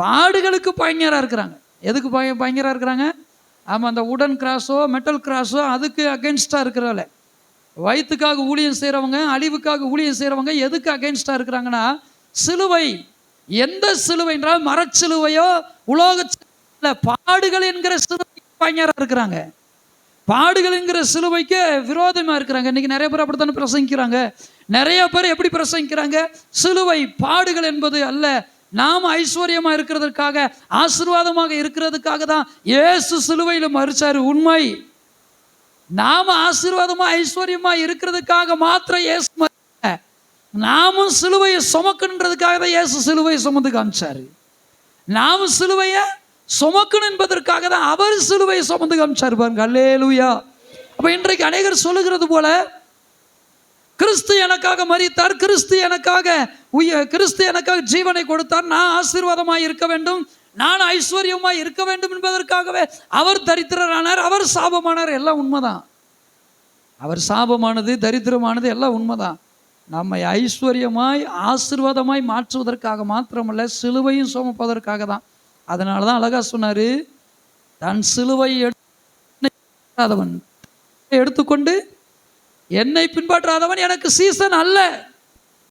பாடுகளுக்கு பயங்கராக இருக்கிறாங்க. எதுக்கு பய பயங்கராக இருக்கிறாங்க? ஆமாம் அந்த உடன் கிராஸோ மெட்டல் கிராஸோ அதுக்கு அகென்ஸ்டாக இருக்கிறவள. வயிற்றுக்காக ஊழியம் செய்கிறவங்க அழிவுக்காக ஊழியம் செய்கிறவங்க எதுக்கு அகென்ஸ்டாக இருக்கிறாங்கன்னா சிலுவை. எந்த சிலுவை என்றால் மரச்சிலுவையோ உலோக பாடுகள் என்கிற சிலுவை பயங்கராக இருக்கிறாங்க. பாடுகள் என்கிற சிலுவைக்கு விரோதமாக இருக்கிறாங்க. இன்றைக்கி நிறைய பேர் அப்படித்தானே பிரசங்கிக்கிறாங்க. நிறைய பேர் எப்படி பிரசங்கிக்கிறாங்க? சிலுவை பாடுகள் என்பது அல்ல நாம் ஐஸ்வர்யமாக இருக்கிறதுக்காக ஆசீர்வாதமாக இருக்கிறதுக்காக தான் ஏசு சிலுவையில் மறிச்சார் உண்மை. நாம் ஆசீர்வாதமாக ஐஸ்வர்யமாக இருக்கிறதுக்காக மாத்திரம் ஏசு நாமும் சிலுவையை சுமக்கணுன்றதுக்காக தான் ஏசு சிலுவையை சுமந்து காமிச்சார். நாமும் சிலுவையை சுமக்கணும் என்பதற்காக தான் அவர் சிலுவையை சுமந்து காமிச்சாரு பாருங்க. அல்லேலூயா. அப்போ இன்றைக்கு அநேகர் சொல்லுகிறது போல எனக்காக மறித்தார். கிறிஸ்து எனக்காக உய கிறிஸ்து எனக்காக ஜீவனை கொடுத்தார். நான் ஆசீர்வாதமாக இருக்க வேண்டும். நான் ஐஸ்வர்யமாக இருக்க வேண்டும் என்பதற்காகவே அவர் தரித்திரரானார். அவர் சாபமானார். எல்லாம் உண்மைதான். அவர் சாபமானது தரித்திரமானது எல்லாம் உண்மைதான். நம்மை ஐஸ்வர்யமாய் ஆசிர்வாதமாய் மாற்றுவதற்காக மாத்திரமல்ல சிலுவையும் சுமப்பதற்காக தான். அதனால தான் அழகா சொன்னாரு தன் சிலுவை எடுத்து எடுத்துக்கொண்டு என்னை பின்பற்றாதவன் எனக்கு சீசன் அல்ல.